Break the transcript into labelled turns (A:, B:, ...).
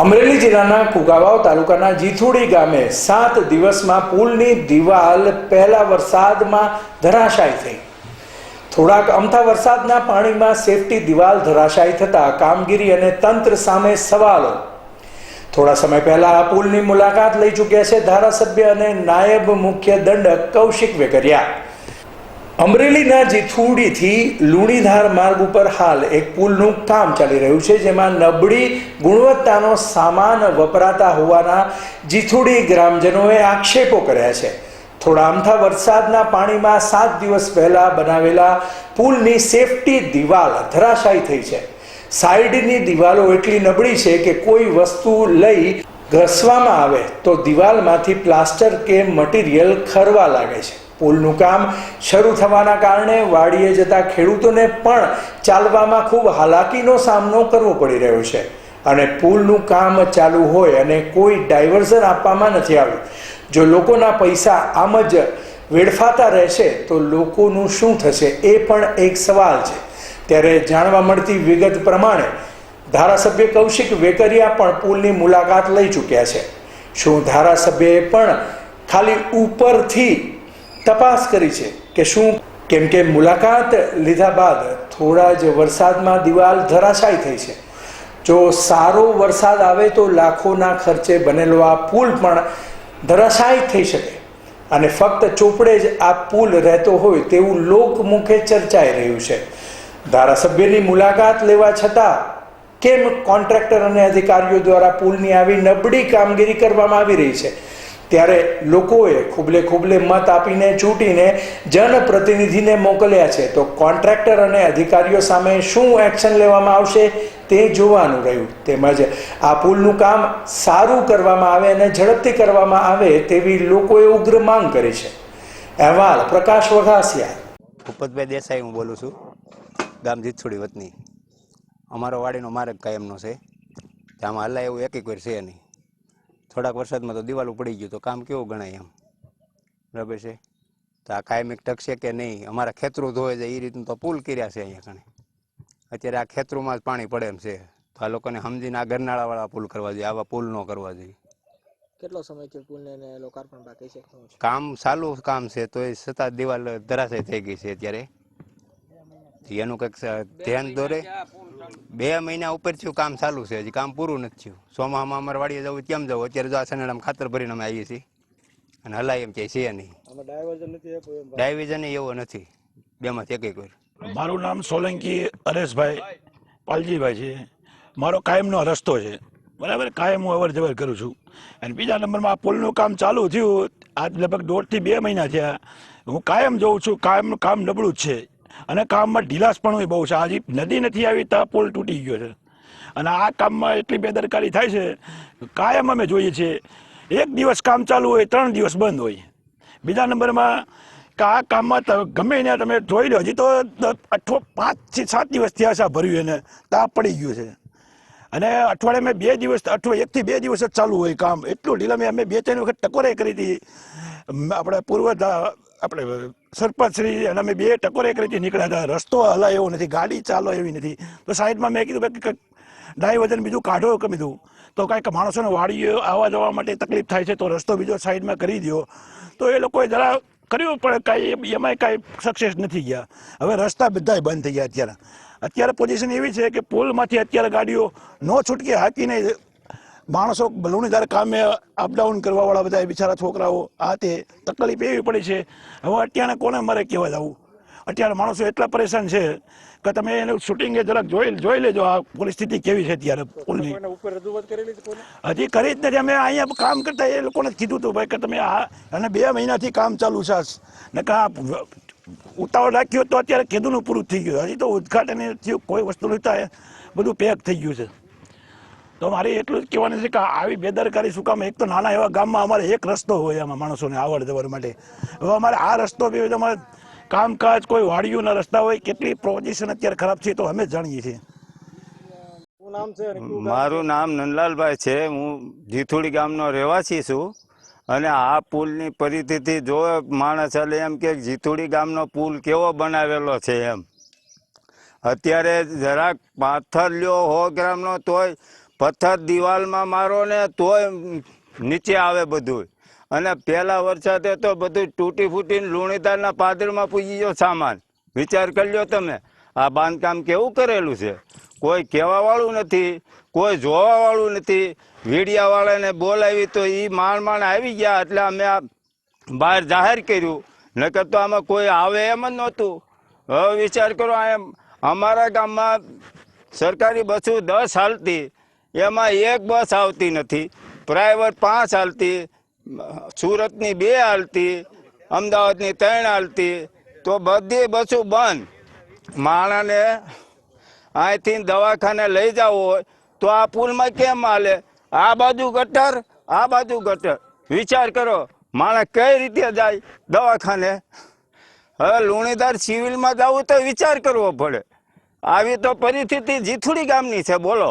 A: અમરેલી જિલ્લાના કુગાવાવ તાલુકાના જીથુડી ગામે સાત દિવસમાં પુલની દિવાલ પહેલા વરસાદમાં ધરાશાય થઈ. થોડાક અમથા વરસાદના પાણીમાં સેફટી દિવાલ ધરાશાય થતા કામગીરી અને તંત્ર સામે સવાલો. થોડા સમય પહેલા આ પુલની મુલાકાત લઈ ચૂક્યા છે ધારાસભ્ય અને નાયબ મુખ્ય દંડક કૌશિક વેકરિયા. અમરેલીના જીથુડીથી લુણીધાર માર્ગ ઉપર હાલ એક પુલનું કામ ચાલી રહ્યું છે, જેમાં નબળી ગુણવત્તાનો સામાન વપરાતા હોવાના જીથુડી ગ્રામજનોએ આક્ષેપો કર્યા છે. થોડા અમથા વરસાદના પાણીમાં સાત દિવસ પહેલા બનાવેલા પુલની સેફટી દિવાલ ધરાશાયી થઈ છે. સાઈડની દિવાલો એટલી નબળી છે કે કોઈ વસ્તુ લઈ ઘસવામાં આવે તો દિવાલમાંથી પ્લાસ્ટર કે મટીરિયલ ખરવા લાગે છે. પુલનું કામ શરૂ થવાના કારણે વાડીએ જતા ખેડૂતોને પણ ચાલવામાં ખૂબ હાલાકીનો સામનો કરવો પડી રહ્યો છે. અને પુલનું કામ ચાલુ હોય અને કોઈ ડાયવર્ઝન આપવામાં નથી આવ્યું. જો લોકોના પૈસા આમ જ વેડફાતા રહેશે, તો લોકોનું શું થશે એ પણ એક સવાલ છે. ત્યારે જાણવા મળતી વિગત પ્રમાણે ધારાસભ્ય કૌશિક વેકરિયા પણ પુલની મુલાકાત લઈ ચૂક્યા છે. શું ધારાસભ્યએ પણ ખાલી ઉપરથી તપાસ કરી છે કે શું કેમ કે મુલાકાત લીધા બાદ થોડા જ વરસાદમાં દિવાલ ધરાશાયી થઈ છે. જો સારો વરસાદ આવે તો લાખોના ખર્ચે બનેલો આ પુલ પણ ધરાશાયી થઈ શકે અને ફક્ત ચોપડે જ આ પુલ રહેતો હોય તેવું લોકમુખે ચર્ચાઈ રહ્યું છે. ધારાસભ્યની મુલાકાત લેવા છતાં કેમ કોન્ટ્રાક્ટર અને અધિકારીઓ દ્વારા પુલની આવી નબળી કામગીરી કરવામાં આવી રહી છે? ત્યારે લોકોએ ખૂબલે ખૂબલે મત આપીને ચૂંટીને જનપ્રતિનિધિને મોકલ્યા છે. તો કોન્ટ્રાક્ટર અને અધિકારીઓ સામે શું એક્શન લેવામાં આવશે તે જોવાનું રહ્યું. તેમજ આ પુલનું કામ સારું કરવામાં આવે અને ઝડપથી કરવામાં આવે તેવી લોકોએ ઉગ્ર માંગ કરી છે. અહેવાલ પ્રકાશ વઘાસિયા.
B: ભૂપતભાઈ દેસાઈ હું બોલું છું. ગામ જીતછોડી વતની. અમારો વાડીનો માર્ગ કાયમનો છે. આમાં હલ્લા એવું એક એક વાર છે નહીં. થોડાક વરસાદમાં તો દિવાલો પડી ગયું તો કામ કેવું ગણાય એમ? બરાબર છે? તો આ કાયમિક ટકશે કે નહીં? અમારા ખેતરું ધોવે છે એ રીતનું તો પુલ કર્યા છે અહીંયા કણે. અત્યારે આ ખેતરોમાં જ પાણી પડે એમ છે. તો આ લોકોને સમજીને આ ગરનાળાવાળા પુલ કરવા જોઈએ આવા પુલ ન કરવા જોઈએ.
C: કેટલો સમયથી પુલને ને લોકાર્પણ બાકી છે?
B: કામ ચાલુ કામ છે તો એ છતાં દિવાલ ધરાશય થઈ ગઈ છે અત્યારે. એનું કંઈક ધ્યાન દોરે. બે મહિના ઉપર થયું કામ ચાલુ છે. હજી કામ પૂરું નથી થયું. સોમામાં અમારે વાડીએ જવું કેમ જવું? અત્યારે જો આ સનેડામાં ખાતર ભરીને અમે આવીએ છીએ. અને હલાય એમ કે છે નહીં. ડાયવિઝન એવો નથી. બેમાંથી એક એક વાર.
D: મારું નામ સોલંકી હરેશભાઈ પાલજીભાઈ છે. મારો કાયમનો રસ્તો છે. બરાબર? કાયમ હું અવર જવર કરું છું. અને બીજા નંબરમાં આ પુલનું કામ ચાલુ થયું. આજ લગભગ દોઢથી બે મહિના થયા. હું કાયમ જોઉં છું. કાયમનું કામ નબળું જ છે. અને કામમાં ઢીલાસ પણ બહુ છે. હજી, નદી નથી આવી, તો પુલ તૂટી ગયો છે. અને આ કામમાં એટલી બેદરકારી થાય છે, કાયમ અમે જોઈએ છીએ, એક દિવસ કામ ચાલુ હોય, ત્રણ દિવસ બંધ હોય. બીજા નંબરમાં કે આ કામમાં ગમે ત્યાં તમે જોઈ લો, હજી તો પાંચ પાંચથી સાત દિવસ થયા છે ભર્યું એને તાપ પડી ગયું છે. અને અઠવાડિયે મેં બે દિવસ, અઠવા એકથી બે દિવસ જ ચાલુ હોય કામ. એટલું ઢીલા મેં અમે બે, ત્રણ વખત ટકોરે કરી હતી. આપણે પૂર્વ આપણે સરપંચશ્રી અને અમે બે ટકોરે એક રીતે નીકળ્યા હતા. રસ્તો હલાય એવો નથી, ગાડી ચાલો એવી નથી. તો સાઈડમાં મેં કીધું કે કંઈક બીજું કાઢો કે બીજું. તો કાંઈક માણસોને વાડીઓ આવવા જવા માટે તકલીફ થાય છે, તો રસ્તો બીજો સાઈડમાં કરી દો તો એ લોકોએ જરા કર્યું, પણ કાંઈ એમાંય કાંઈ સક્સેસ નથી ગયા. હવે રસ્તા બધાય બંધ થઈ ગયા અત્યારે. અત્યારે પોઝિશન એવી છે કે પુલમાંથી અત્યારે ગાડીઓ ન છૂટકે, હાકીને માણસો લુણીદાર કામે અપડાઉન કરવાવાળા બધા બિચારા છોકરાઓ આ તે તકલીફ એવી પડી છે. હવે અત્યારે કોને મારે કહેવા જવું? અત્યારે માણસો એટલા પરેશાન છે કે તમે એનું શૂટિંગ જરાક જોઈ જોઈ લેજો આ પરિસ્થિતિ કેવી છે અત્યારે પુલની હજી કરી જ નથી. અમે અહીંયા કામ કરતા એ લોકોને કીધું હતું ભાઈ કે તમે આ અને બે મહિનાથી કામ ચાલુ છે ને કા ઉતાવળ રાખ્યો તો અત્યારે કીધુંનું પૂરું થઈ ગયું. હજી તો ઉદઘાટન થયું કોઈ વસ્તુ નહીં થાય. બધું પેક થઈ ગયું છે. તો મારે એટલું જ કહેવાનું છે કે આવી બેદરકારી શું કામ? એક તો નાના એવા ગામમાં અમારે એક રસ્તો હોય એમાં માણસોને આવડ જવર માટે. હવે અમારે આ રસ્તો બી તમારે કામકાજ કોઈ વાડીઓના રસ્તા હોય કેટલી પોઝિશન અત્યારે ખરાબ છે તો અમે જાણીએ છીએ.
E: મારું નામ નંદલાલભાઈ છે. હું જીથુડી ગામનો રહેવાસી છું. અને આ પુલની પરિસ્થિતિ જો માણસ એટલે એમ કે જીથુડી ગામનો પુલ કેવો બનાવેલો છે એમ. અત્યારે જરાક પાથર લ્યો હો ગ્રામનો તોય પથ્થર દિવાલમાં મારો ને તોય નીચે આવે બધું અને પહેલા વરસાદે તો બધું તૂટી ફૂટીને લુણીદારના પાદરમાં પૂજી ગયો સામાન. વિચાર કરી લ્યો તમે, આ બાંધકામ કેવું કરેલું છે? કોઈ કહેવાવાળું નથી, કોઈ જોવાવાળું નથી. વીડિયાવાળાને બોલાવી તો એ માણ માણ આવી ગયા, એટલે અમે આ બહાર જાહેર કર્યું. નકર તો આમાં કોઈ આવે એમ જ નહોતું. હવે વિચાર કરો એમ અમારા ગામમાં સરકારી બસો દસ હાલતી. એમાં એક બસ આવતી નથી. પ્રાઇવેટ પાંચ હાલતી, સુરતની બે હાલતી, અમદાવાદની ત્રણ હાલતી. તો બધી બસો બંધ. માણસને અહીંથી દવાખાને લઈ જવું હોય તો આ પુલમાં કેમ હાલે? આ બાજુ ગટર, આ બાજુ ગટર. વિચાર કરો માણસ કઈ રીતે જાય દવાખાને? હવે લુણીદાર સિવિલમાં જવું તો વિચાર કરવો પડે. આવી તો પરિસ્થિતિ જીથુડી ગામની છે, બોલો.